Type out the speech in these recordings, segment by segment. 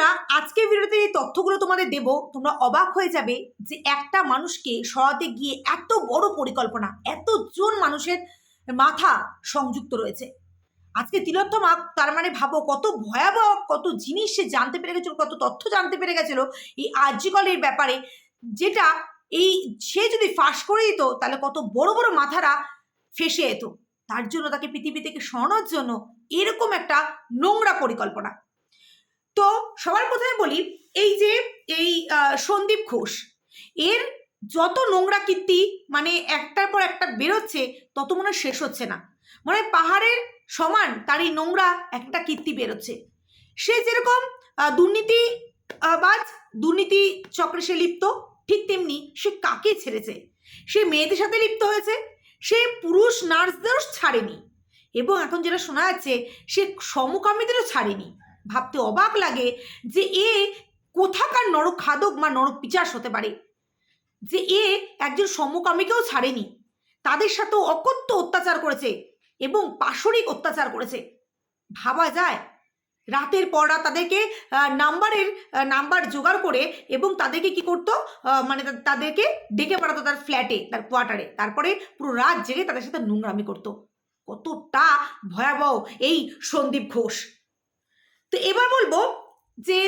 বন্ধুরা, আজকের ভিডিওতে এই তথ্যগুলো তোমাদের দেব। তোমরা অবাক হয়ে যাবে যে একটা মানুষকে সরাতে গিয়ে এত বড় পরিকল্পনা, এতজন মানুষের মাথা সংযুক্ত রয়েছে। আজকে তিলোত্তমা, তার মানে ভাবো, কত ভয়াবহ, কত জিনিস সে জানতে পেরে গেছিল, কত তথ্য জানতে পেরে গেছিল এই আর্যিকলের ব্যাপারে, যেটা এই সে যদি ফাঁস করে দিত, তাহলে কত বড় বড় মাথারা ফেসে যেত। তার জন্য তাকে পৃথিবী থেকে সরানোর জন্য এরকম একটা নোংরা পরিকল্পনা। তো সবার প্রথমে বলি, এই যে, এই সন্দীপ ঘোষ, এর যত নোংরা কীর্তি মানে একটার পর একটা বেরোচ্ছে, তত মনে শেষ হচ্ছে না। মানে পাহাড়ের সমান তার এই নোংরা একটা কীর্তি বেরোচ্ছে। সে যেরকম দুর্নীতি বাজ, দুর্নীতি চক্রে সে লিপ্ত, ঠিক তেমনি সে কাকে ছেড়েছে? সে মেয়েদের সাথে লিপ্ত হয়েছে, সে পুরুষ নার্সদেরও ছাড়েনি, এবং এখন যেটা শোনা যাচ্ছে, সে সমকামীদেরও ছাড়েনি। ভাবতে অবাক লাগে যে এ কোথাকার নরক খাদক বা নরক পিচাস হতে পারে। যে এ একজন সমকামীকেও ছাড়েনি। তাদের সাথেও অকথ্য অত্যাচার করেছে এবং পাশরিক অত্যাচার করেছে। ভাবা যায়, রাতের পর রাত তাদেরকে নাম্বারের নাম্বার জোগাড় করে এবং তাদেরকে কি করতো মানে তাদেরকে ডেকে পাঠাতো তার ফ্ল্যাটে, তার কোয়ার্টারে। তারপরে পুরো রাত জেগে তাদের সাথে নোংরামি করতো। কতটা ভয়াবহ এই সন্দীপ ঘোষ। তো এবার বলব যে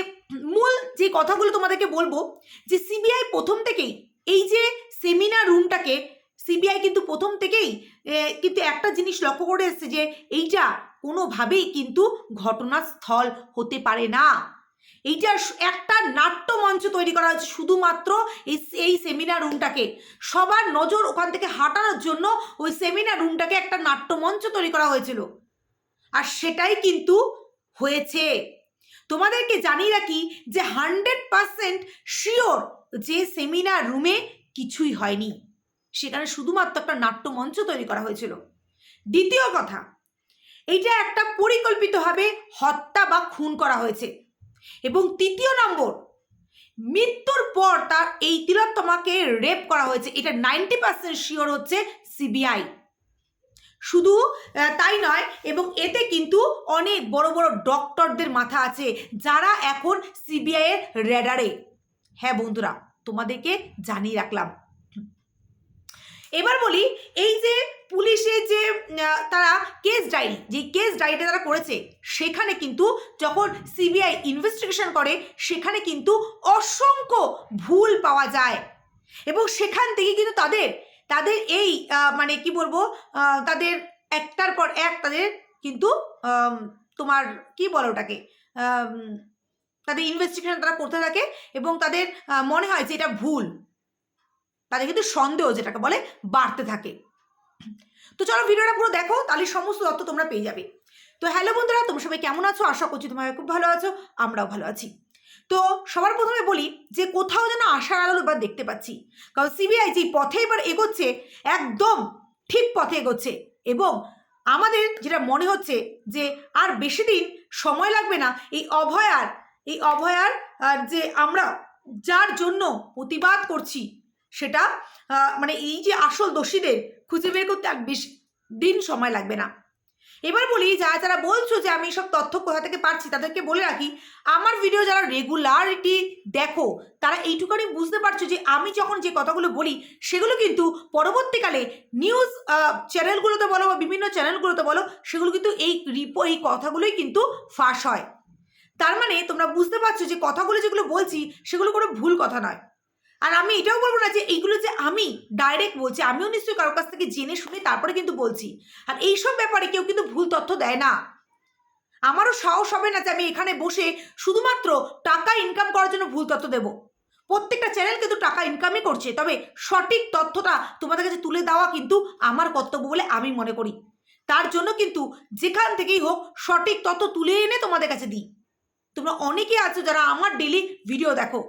মূল যে কথাগুলো তোমাদেরকে বলব, যে সিবিআই প্রথম থেকেই এই যে সেমিনার রুমটাকে সিবিআই কিন্তু প্রথম থেকেই কিন্তু একটা জিনিস লক্ষ্য করে এসছে যে এইটা কোনোভাবেই কিন্তু ঘটনাস্থল হতে পারে না। এইটা একটা নাট্যমঞ্চ তৈরি করা হয়েছে শুধুমাত্র এই এই সেমিনার রুমটাকে সবার নজর ওখান থেকে হাঁটানোর জন্য ওই সেমিনার রুমটাকে একটা নাট্যমঞ্চ তৈরি করা হয়েছিল। আর সেটাই কিন্তু হয়েছে। তোমাদেরকে জানিয়ে রাখি যে হান্ড্রেড পারসেন্ট শিওর যে সেমিনার রুমে কিছুই হয়নি। সেখানে শুধুমাত্র একটা নাট্যমঞ্চ তৈরি করা হয়েছিল। দ্বিতীয় কথা, এইটা একটা পরিকল্পিতভাবে হত্যা বা খুন করা হয়েছে। এবং তৃতীয় নম্বর, মৃত্যুর পর তার এই তিলোত্তমাকে রেপ করা হয়েছে। এটা নাইনটি পার্সেন্ট শিওর হচ্ছে সিবিআই শুধু তাই নয়, এবং এতে কিন্তু অনেক বড় বড় ডক্টরদের মাথা আছে যারা এখন সিবিআই এর রেডারে হ্যাঁ বন্ধুরা, তোমাদেরকে জানিয়ে রাখলাম। এবার বলি, এই যে পুলিশে যে তারা কেস ডায়েরি যে কেস ডায়েরিটা তারা করেছে, সেখানে কিন্তু যখন সিবিআই ইনভেস্টিগেশন করে, সেখানে কিন্তু অসংখ্য ভুল পাওয়া যায়। এবং সেখান থেকে কিন্তু তাদের তাদের এই মানে কি বলব তাদের একটার পর এক তাদের কিন্তু তোমার কি বলো ওটাকে তাদের ইনভেস্টিগেশন তারা করতে থাকে এবং তাদের মনে হয় যে এটা ভুল। তাদের কিন্তু সন্দেহ যেটাকে বলে বাড়তে থাকে। তো চলো ভিডিওটা পুরো দেখো, তাহলে সমস্ত তথ্য তোমরা পেয়ে যাবে। তো হ্যালো বন্ধুরা, তোমরা সবাই কেমন আছো? আশা করছি তোমরা খুব ভালো আছো, আমরাও ভালো আছি। তো সবার প্রথমে বলি যে কোথাও যেন আশার আলো এবার দেখতে পাচ্ছি। কারণ সিবিআই যে পথে এবার এগোচ্ছে, একদম ঠিক পথে এগোচ্ছে এবং আমাদের যেটা মনে হচ্ছে যে আর বেশি দিন সময় লাগবে না, এই অভয়ার এই অভয়ার যে আমরা যার জন্য প্রতিবাদ করছি সেটা মানে এই যে আসল দোষীদের খুঁজে বের করতে আর বেশি দিন সময় লাগবে না। এবার বলি, যারা যারা বলছো যে আমি সব তথ্য কোথা থেকে পাচ্ছি, তাদেরকে বলে রাখি, আমার ভিডিও যারা রেগুলারিটি দেখো, তারা এইটুকানি বুঝতে পারছ যে আমি যখন যে কথাগুলো বলি, সেগুলো কিন্তু পরবর্তীকালে নিউজ চ্যানেলগুলোতে বলো বা বিভিন্ন চ্যানেলগুলোতে বলো, সেগুলো কিন্তু এই রিপো এই কথাগুলোই কিন্তু ফাঁস হয়। তার মানে তোমরা বুঝতে পারছ যে কথাগুলো যেগুলো বলছি, সেগুলো কোনো ভুল কথা নয়। আর আমি এটাও বলব না যে এইগুলো যে আমি ডাইরেক্ট বলছি, আমিও নিশ্চয়ই কারোর কাছ থেকে জেনে শুনে তারপরে কিন্তু বলছি। আর এইসব ব্যাপারে কেউ কিন্তু ভুল তথ্য দেয় না। আমারও সাহস হবে না যে আমি এখানে বসে শুধুমাত্র টাকা ইনকাম করার জন্য ভুল তথ্য দেব। প্রত্যেকটা চ্যানেল কিন্তু টাকা ইনকামই করছে, তবে সঠিক তথ্যটা তোমাদের কাছে তুলে দেওয়া কিন্তু আমার কর্তব্য বলে আমি মনে করি। তার জন্য কিন্তু যেখান থেকেই হোক সঠিক তথ্য তুলে এনে তোমাদের কাছে দিই। তোমরা অনেকে আছো যারা আমার ডেলি ভিডিও দেখো।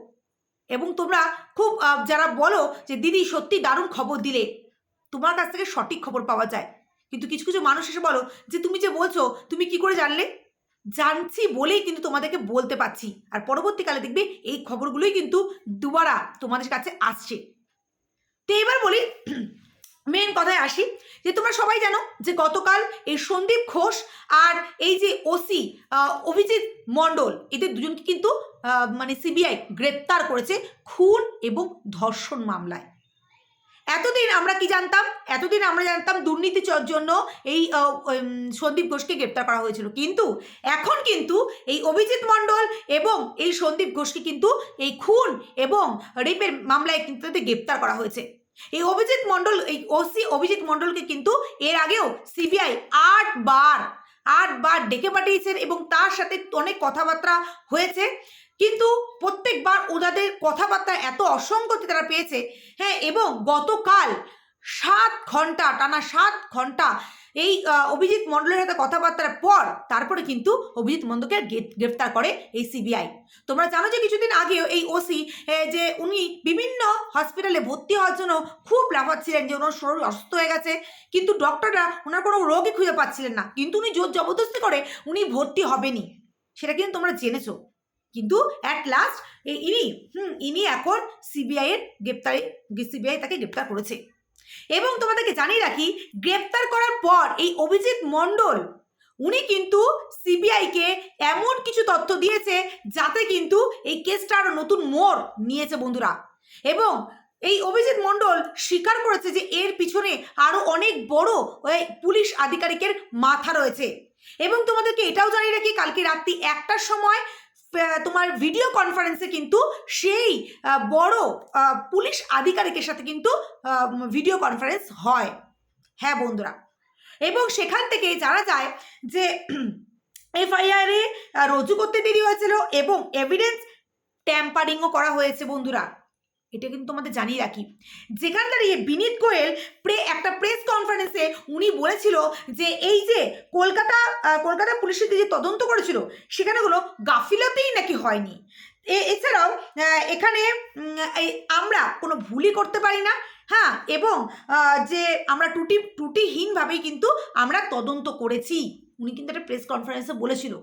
এবং তোমরা খুব যারা বলো যে, দিদি, সত্যি দারুণ খবর দিলে। তোমার কাছ থেকে সঠিক খবর পাওয়া যায়। কিন্তু কিছু কিছু মানুষ এসে বলো যে, তুমি যে বলছো, তুমি কি করে জানলে? জানছি বলেই কিন্তু তোমাদেরকে বলতে পারছি। আর পরবর্তীকালে দেখবে এই খবরগুলোই কিন্তু দুবারা তোমাদের কাছে আসছে। তো এবার বলি, মেন কথায় আসি যে, তোমরা সবাই জানো যে, গতকাল এই সন্দীপ ঘোষ আর এই যে ওসি অভিজিৎ মণ্ডল, এদের দুজনকে কিন্তু মানে সিবিআই গ্রেপ্তার করেছে খুন এবং ধর্ষণ মামলায়। এতদিন আমরা কি জানতাম? এতদিন আমরা জানতাম দুর্নীতির চ- জন্য এই সন্দীপ ঘোষকে গ্রেপ্তার করা হয়েছিল। কিন্তু এখন কিন্তু এই অভিজিৎ মণ্ডল এবং এই সন্দীপ ঘোষকে কিন্তু এই খুন এবং রেপের মামলায় কিন্তু তাদের গ্রেপ্তার করা হয়েছে। এই অভিজিৎ মণ্ডল, এই ওসি অভিজিৎ মণ্ডলকে কিন্তু এর আগেও সিবিআই আটবার আটবার ডেকে পাঠিয়েছেন এবং তার সাথে অনেক কথাবার্তা হয়েছে। কিন্তু প্রত্যেকবার ওনাদের কথাবার্তা এত অসঙ্গতি তারা পেয়েছে। হ্যাঁ এবং গতকাল সাত ঘণ্টা, টানা সাত ঘণ্টা এই অভিজিৎ মণ্ডলের সাথে কথাবার্তার পর তারপরে কিন্তু অভিজিৎ মণ্ডলকে গ্রেপ্তার করে এই সিবিআই। তোমরা জানো যে কিছুদিন আগেও এই ওসি যে উনি বিভিন্ন হসপিটালে ভর্তি হওয়ার জন্য খুব লাফাচ্ছিলেন যে ওনার শরীর অসুস্থ হয়ে গেছে। কিন্তু ডক্টররা ওনার কোনো রোগই খুঁজে পাচ্ছিলেন না। কিন্তু উনি জোর জবরদস্তি করে উনি ভর্তি হবেনি সেটা কিন্তু তোমরা জেনেছো। কিন্তু অ্যাট লাস্ট ইনি, হুম, ইনি এখন সিবিআই এর গ্রেপ্তারে সিবিআই তাকে গ্রেপ্তার করেছে। এবং তোমাদেরকে জানিয়ে রাখি, গ্রেপ্তার করার পর এই অভিজিৎ মণ্ডল, উনি কিন্তু সিবিআইকে এমন কিছু তথ্য দিয়েছে, যাতে কিন্তু এই কেসটা আরও নতুন মোড় নিয়েছে বন্ধুরা। এবং এই অভিজিৎ মণ্ডল স্বীকার করেছে যে এর পিছনে আরও অনেক বড় পুলিশ আধিকারিকের মাথা রয়েছে। এবং তোমাদেরকে এটাও জানিয়ে রাখি, কালকে রাত্রি একটার সময় তোমার ভিডিও কনফারেন্সে কিন্তু সেই বড় পুলিশ আধিকারিকের সাথে কিন্তু ভিডিও কনফারেন্স হয়। হ্যাঁ বন্ধুরা। এবং সেখান থেকে জানা যায় যে এফআইআরে রজু করতে দেরি হয়েছিল এবং এভিডেন্স ট্যাম্পারিংও করা হয়েছে বন্ধুরা। এটা কিন্তু তোমাদের জানিয়ে রাখি। যেখানে দাঁড়িয়ে বিনীত গোয়েল প্রে, একটা প্রেস কনফারেন্সে উনি বলেছিল যে, এই যে কলকাতা কলকাতা পুলিশের যে তদন্ত করেছিল, সেখানে হলো গাফিলতেই নাকি হয়নি। এছাড়াও এখানে আমরা কোনো ভুলই করতে পারি না হ্যাঁ এবং যে আমরা টুটি ত্রুটিহীনভাবেই কিন্তু আমরা তদন্ত করেছি। উনি কিন্তু একটা প্রেস কনফারেন্সে বলেছিল।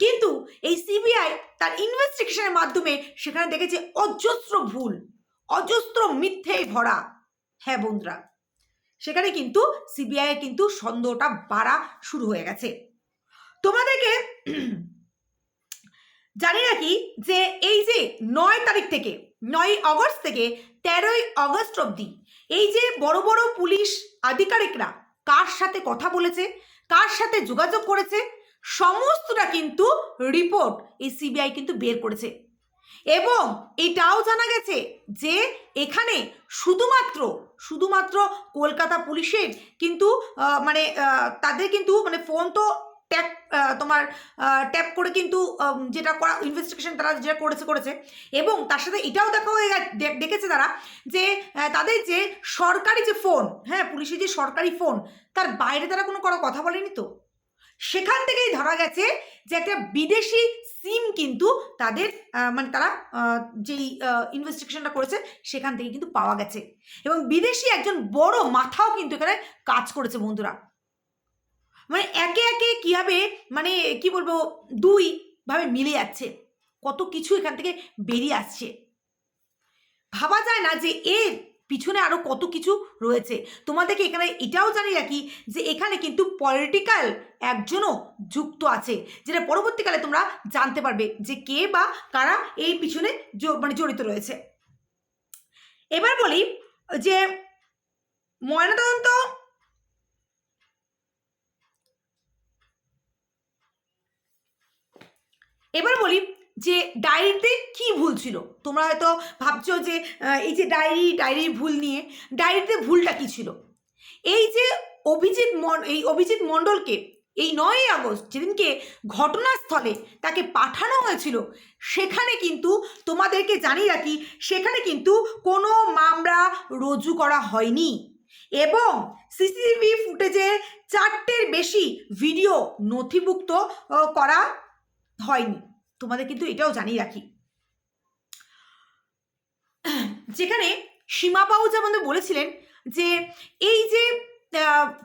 কিন্তু এই সিবিআই তার ইনভেস্টিগেশনের মাধ্যমে সেখানে দেখেছে অজস্র ভুল। অজস্র মিথ্যেই ভরা। হ্যাঁ বন্ধুরা, সেখানে কিন্তু সিবিআই কিন্তু সন্দেহটা বাড়া শুরু হয়ে গেছে। তোমাদেরকে জানি রাখি যে এই যে নয় তারিখ থেকে, নয় আগস্ট থেকে তেরোই অগস্ট অবধি এই যে বড় বড় পুলিশ আধিকারিকরা কার সাথে কথা বলেছে, কার সাথে যোগাযোগ করেছে, সমস্তটা কিন্তু রিপোর্ট এই সিবিআই কিন্তু বের করেছে। এবং এটাও জানা গেছে যে এখানে শুধুমাত্র শুধুমাত্র কলকাতা পুলিশের কিন্তু মানে তাদের কিন্তু মানে ফোন তো ট্যাপ তোমার ট্যাপ করে কিন্তু যেটা করা ইনভেস্টিগেশন তারা যেটা করেছে করেছে। এবং তার সাথে এটাও দেখা হয়ে দেখেছে তারা যে তাদের যে সরকারি যে ফোন হ্যাঁ পুলিশের যে সরকারি ফোন তার বাইরে তারা কোনো কোনো কথা বলেনি তো? সেখান থেকেই ধরা গেছে যে একটা বিদেশি সিম কিন্তু তাদের মানে তারা যেই ইনভেস্টিগেশনটা করেছে, সেখান থেকে কিন্তু পাওয়া গেছে। এবং বিদেশি একজন বড় মাথাও কিন্তু এখানে কাজ করেছে বন্ধুরা। মানে একে একে কীভাবে মানে কি বলব, দুই ভাবে মিলে যাচ্ছে। কত কিছু এখান থেকে বেরিয়ে আসছে। ভাবা যায় না যে এর পিছনে আরও কত কিছু রয়েছে। তোমাদেরকে এখানে এটাও জানি রাখি যে এখানে কিন্তু পলিটিক্যাল একজনও যুক্ত আছে, যেটা পরবর্তীকালে তোমরা জানতে পারবে যে কে বা কারা এই পিছনে মানে জড়িত রয়েছে। এবার বলি যে ময়নাতদন্ত এবার বলি যে ডায়েরিতে কি ভুল ছিল? তোমরা হয়তো ভাবছ যে এই যে ডায়েরি, ডায়েরির ভুল নিয়ে, ডায়েরিতে ভুলটা কি ছিল? এই যে অভিজিৎ এই অভিজিৎ মণ্ডলকে এই নয়ই আগস্ট, যেদিনকে ঘটনাস্থলে তাকে পাঠানো হয়েছিল, সেখানে কিন্তু তোমাদেরকে জানিয়ে রাখি, সেখানে কিন্তু কোনো মামলা রুজু করা হয়নি। এবং সিসিটিভি ফুটেজে চারটের বেশি ভিডিও নথিভুক্ত করা হয়নি। তোমাদের কিন্তু এটাও জানিয়ে রাখি। যেখানে সীমা পাউ যেমন বলেছিলেন যে এই যে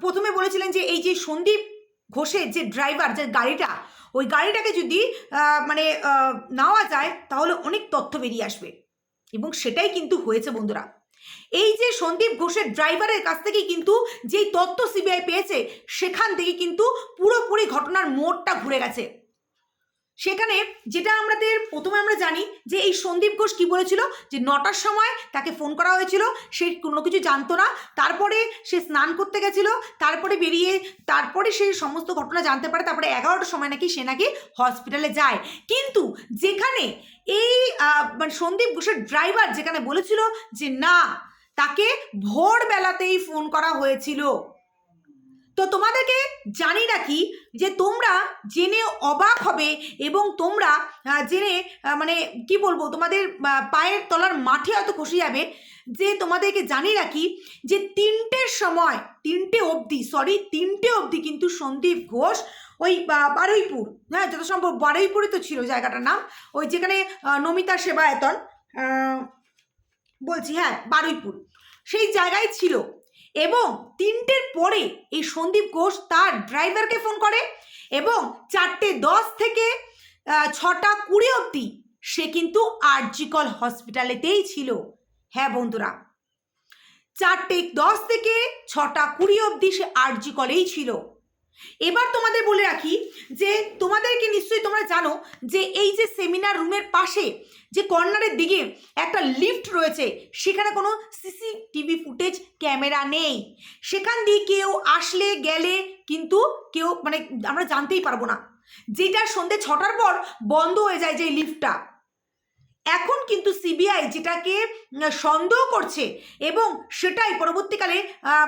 প্রথমে বলেছিলেন যে এই যে সন্দীপ ঘোষের যে ড্রাইভার যে গাড়িটা, ওই গাড়িটাকে যদি মানে নেওয়া যায় তাহলে অনেক তথ্য বেরিয়ে আসবে। এবং সেটাই কিন্তু হয়েছে বন্ধুরা। এই যে সন্দীপ ঘোষের ড্রাইভারের কাছ থেকে কিন্তু যেই তথ্য সিবিআই পেয়েছে, সেখান থেকে কিন্তু পুরোপুরি ঘটনার মোড়টা ঘুরে গেছে। সেখানে যেটা আমাদের প্রথমে আমরা জানি যে এই সন্দীপ ঘোষ কি বলেছিল? যে নটার সময় তাকে ফোন করা হয়েছিল, সে কোনো কিছু জানতো না, তারপরে সে স্নান করতে গেছিল, তারপরে বেরিয়ে, তারপরে সে সমস্ত ঘটনা জানতে পারে, তারপরে এগারোটার সময় নাকি সে নাকি হসপিটালে যায়। কিন্তু যেখানে এই মানে সন্দীপ ঘোষের ড্রাইভার যেখানে বলেছিল যে না, তাকে ভোরবেলাতেই ফোন করা হয়েছিল। তো তোমাদেরকে জানি রাখি যে তোমরা জেনে অবাক হবে এবং তোমরা জেনে মানে কি বলব, তোমাদের পায়ের তলার মাঠে হয়তো খসে যাবে। যে তোমাদেরকে জানি রাখি যে তিনটের সময়, তিনটে অবধি সরি তিনটে অবধি কিন্তু সন্দীপ ঘোষ ওই বারুইপুর হ্যাঁ যত সম্ভব বারুইপুরে তো ছিল জায়গাটার নাম, ওই যেখানে নমিতা সেবায়তন বলছি হ্যাঁ বারুইপুর। সেই জায়গায় ছিল। এবং তিনটের পরে এই সন্দীপ ঘোষ তার ড্রাইভারকে ফোন করে এবং চারটে দশ থেকে ছটা কুড়ি অবধি সে কিন্তু আরজিকল হসপিটালেতেই ছিল। হ্যাঁ বন্ধুরা, চারটে দশ থেকে, ছটা কুড়ি অবধি সে আর্জিকলেই ছিল। এবার তোমাদের বলে রাখি যে তোমাদেরকে নিশ্চয়ই তোমরা জানো যে এই যে সেমিনার রুমের পাশে যে কর্নারের দিকে একটা লিফট রয়েছে, সেখানে কোনো সিসিটিভি ফুটেজ ক্যামেরা নেই। সেখান দিয়ে কেউ আসলে, গেলে কিন্তু কেউ মানে আমরা জানতেই পারব না। যেটা সন্ধে ছটার পর বন্ধ হয়ে যায় যে লিফটটা এখন কিন্তু সিবিআই যেটাকে সন্দেহ করছে এবং সেটাই পরবর্তীকালে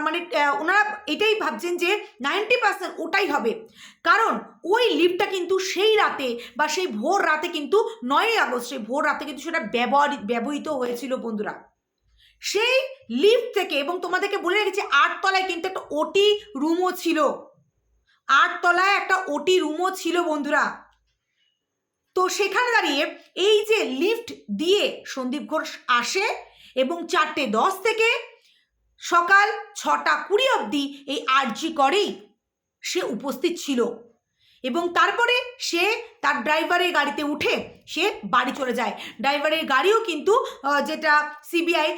মানে ওনারা এটাই ভাবছেন যে নাইনটি পার্সেন্ট ওটাই হবে। কারণ ওই লিফটটা কিন্তু সেই রাতে বা সেই ভোর রাতে কিন্তু নয়ই আগস্ট, সেই ভোর রাতে কিন্তু সেটা ব্যবহারিত ব্যবহৃত হয়েছিল বন্ধুরা। সেই লিফট থেকে এবং তোমাদেরকে বলে রেখেছি, আটতলায় কিন্তু একটা ওটি রুমও ছিল। আটতলায় একটা ওটি রুমও ছিল বন্ধুরা। তো সেখানে দাঁড়িয়ে এই যে লিফট দিয়ে সন্দীপ ঘোষ আসে এবং চারটে দশ থেকে সকাল ছটা কুড়ি অবধি এই আর্জি করেই সে উপস্থিত ছিল। এবং তারপরে সে তার ড্রাইভারের গাড়িতে উঠে সে বাড়ি চলে যায়। ড্রাইভারের গাড়িও কিন্তু যেটা সিবিআই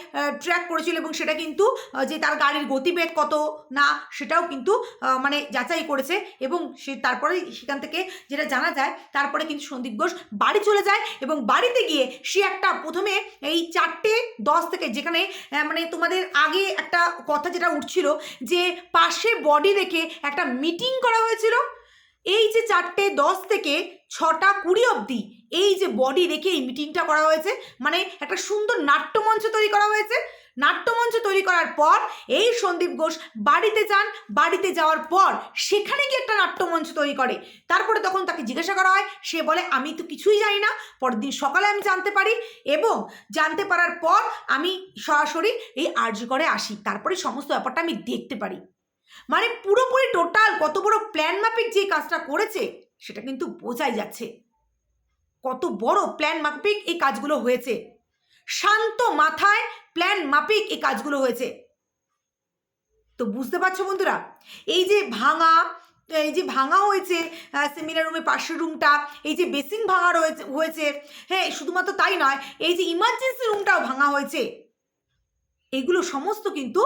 ট্র্যাক করেছিল এবং সেটা কিন্তু যে তার গাড়ির গতিবেগ কত না সেটাও কিন্তু মানে যাচাই করেছে এবং সে তারপরে সেখান থেকে যেটা জানা যায়, তারপরে কিন্তু সন্দীপ ঘোষ বাড়ি চলে যায় এবং বাড়িতে গিয়ে সে একটা প্রথমে এই চারটে দশ থেকে যেখানে মানে তোমাদের আগে একটা কথা যেটা উঠছিল যে পাশে বডি রেখে একটা মিটিং করা হয়েছিল। এই যে চারটে দশ থেকে ছটা কুড়ি অবধি এই যে বডি রেখে এই মিটিংটা করা হয়েছে মানে একটা সুন্দর নাট্যমঞ্চ তৈরি করা হয়েছে। নাট্যমঞ্চ তৈরি করার পর এই সন্দীপ ঘোষ বাড়িতে যান, বাড়িতে যাওয়ার পর সেখানে গিয়ে একটা নাট্যমঞ্চ তৈরি করে। তারপরে তখন তাকে জিজ্ঞাসা করা হয়, সে বলে, আমি তো কিছুই জানি না, পরের দিন সকালে আমি জানতে পারি। এবং জানতে পারার পর আমি সরাসরি এই আর্য করে আসি, তারপরে সমস্ত ব্যাপারটা আমি দেখতে পারি। মানে পুরোপুরি টোটাল কত বড় প্ল্যান মাফিক যে কাজটা করেছে, সেটা কিন্তু বোঝাই যাচ্ছে। কত বড় প্ল্যান মাফিক এই কাজগুলো হয়েছে। শান্ত মাথায় প্ল্যান মাফিক এই কাজগুলো হয়েছে। তো বুঝতে পারছ বন্ধুরা, এই যে ভাঙা, এই যে ভাঙা হয়েছে সেমিনার রুমের পাশের রুমটা এই যে বেসিন ভাঙা হয়েছে হ্যাঁ শুধুমাত্র তাই নয়, এই যে ইমার্জেন্সি রুমটাও ভাঙা হয়েছে। এগুলো সমস্ত কিন্তু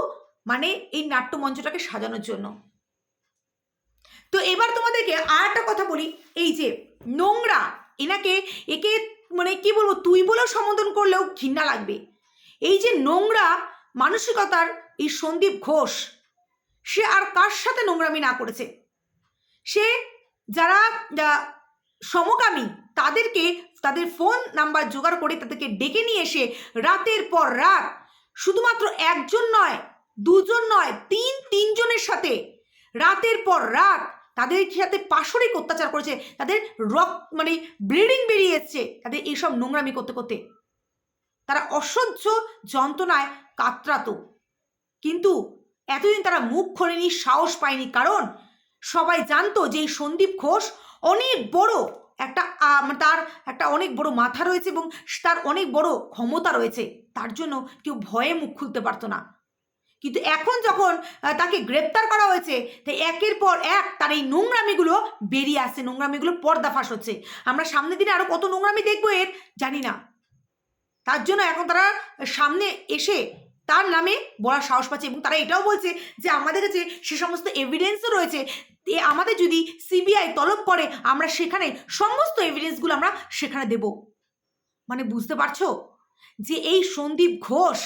মানে এই নাট্যমঞ্চটাকে সাজানোর জন্য। তো এবার তোমাদেরকে আর একটা কথা বলি, এই যে নোংরা, এনাকে একে মানে কি বলব, তুই বলেও সম্বোধন করলেও ঘৃণা লাগবে। এই যে নোংরা মানসিকতার এই সন্দীপ ঘোষ, সে আর কার সাথে নোংরামি না করেছে? সে যারা সমকামী, তাদেরকে, তাদের ফোন নাম্বার জোগাড় করে তাদেরকে ডেকে নিয়ে এসে রাতের পর রাত শুধুমাত্র একজন নয় দুজন নয়, তিন, তিনজনের সাথে। রাতের পর রাত তাদের সাথে পাশরিক অত্যাচার করেছে? তাদের রক মানে ব্লিডিং বেরিয়ে এসছে তাদের এইসব নোংরামি করতে করতে। তারা অসহ্য যন্ত্রণায় কাতরাতো। কিন্তু এতদিন তারা মুখ খোলেনি, সাহস পায়নি, কারণ সবাই জানতো যে এই সন্দীপ ঘোষ অনেক বড় একটা মানে তার একটা অনেক বড় মাথা রয়েছে এবং তার অনেক বড় ক্ষমতা রয়েছে। তার জন্য কেউ ভয়ে মুখ খুলতে পারতো না। কিন্তু এখন যখন তাকে গ্রেপ্তার করা হয়েছে তাই একের পর এক তার এই নোংরামিগুলো বেরিয়ে আসছে, নোংরামিগুলো পর্দাফাশ হচ্ছে। আমরা সামনের দিনে আরও কত নোংরামি দেখব এর? জানি না। তার জন্য এখন তারা সামনে এসে তার নামে বলার সাহস পাচ্ছে এবং তারা এটাও বলছে যে আমাদের কাছে সে সমস্ত এভিডেন্সও রয়েছে। এ আমাদের যদি সিবিআই তলব করে, আমরা সেখানে সমস্ত এভিডেন্সগুলো আমরা সেখানে দেব। মানে বুঝতে পারছ? যে এই সন্দীপ ঘোষ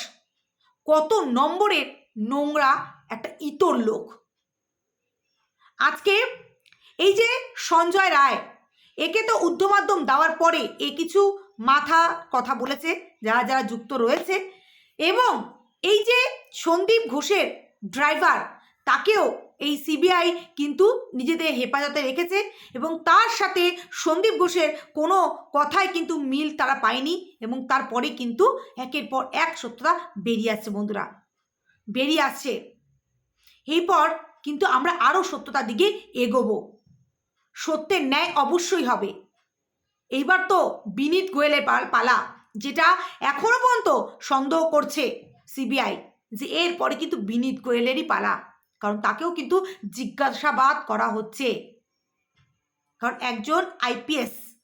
কত নম্বরের নোংরা একটা ইতর লোক। আজকে এই যে সঞ্জয় রায়, একে তো উদ্ধমাধ্যম দেওয়ার পরে এ কিছু মাথা কথা বলেছে, যারা যারা যুক্ত রয়েছে এবং এই যে সন্দীপ ঘোষের ড্রাইভার, তাকেও এই সিবিআই কিন্তু নিজেদের হেফাজতে রেখেছে এবং তার সাথে সন্দীপ ঘোষের কোনো কথায় কিন্তু মিল তারা পায়নি এবং তারপরে কিন্তু একের পর এক সত্যতা বেরিয়ে আসছে বন্ধুরা। বেরিয়ে আসছে। এরপর কিন্তু আমরা আরও সত্যতার দিকে এগোবো। সত্যের ন্যায় অবশ্যই হবে। এইবার তো বিনীত গোয়েলের পাল- যেটা এখনও পর্যন্ত সন্দেহ করছে সিবিআই যে এরপরে কিন্তু বিনীত গোয়েলেরই পালা, কারণ তাকেও কিন্তু জিজ্ঞাসাবাদ করা হচ্ছে। কারণ একজন আইপিএস,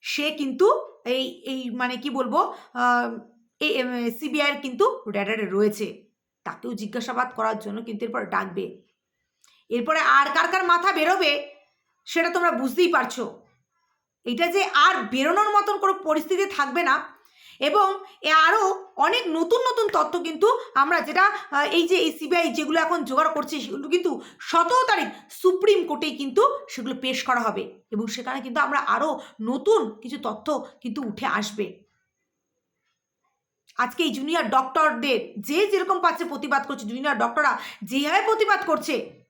সে কিন্তু এই এই মানে কি বলব সিবিআইয়ের কিন্তু র্যাডারে রয়েছে। তাকেও জিজ্ঞাসাবাদ করার জন্য কিন্তু এরপর ডাকবে। এরপরে আর কার কার মাথা বেরোবে সেটা তোমরা বুঝতেই পারছ। এটা যে আর বেরোনোর মতন কোনো পরিস্থিতি থাকবে না এবং এ আরও অনেক নতুন নতুন তথ্য কিন্তু আমরা যেটা এই যে এই সিবিআই যেগুলো এখন জোগাড় করছে সেগুলো কিন্তু সতেরো তারিখ সুপ্রিম কোর্টেই কিন্তু সেগুলো পেশ করা হবে এবং সেখানে কিন্তু আমরা আরও নতুন কিছু তথ্য কিন্তু উঠে আসবে। আজকে এই জুনিয়র ডক্টরদের যে যেরকম পাচ্ছে প্রতিবাদ করছে জুনিয়র ডক্টররা যেভাবে প্রতিবাদ করছে,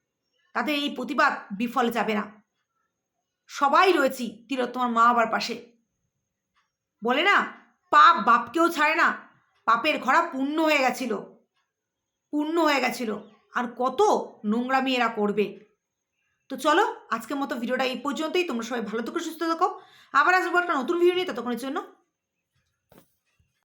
তাদের এই প্রতিবাদ বিফল যাবে না। সবাই রয়েছি তিলোত্তমার মা বাবার পাশে। বলে না, পাপ বাপকেও ছাড়ে না, পাপের ঘোড়া পূর্ণ হয়ে গেছিল। পূর্ণ হয়ে গেছিল। আর কত নোংরামি এরা করবে। তো চলো, আজকের মতো ভিডিওটা এই পর্যন্তই। তোমরা সবাই ভালো থেকো, সুস্থ থাকো। আবার আসব একটা নতুন ভিডিও নিয়ে ততক্ষণের জন্য।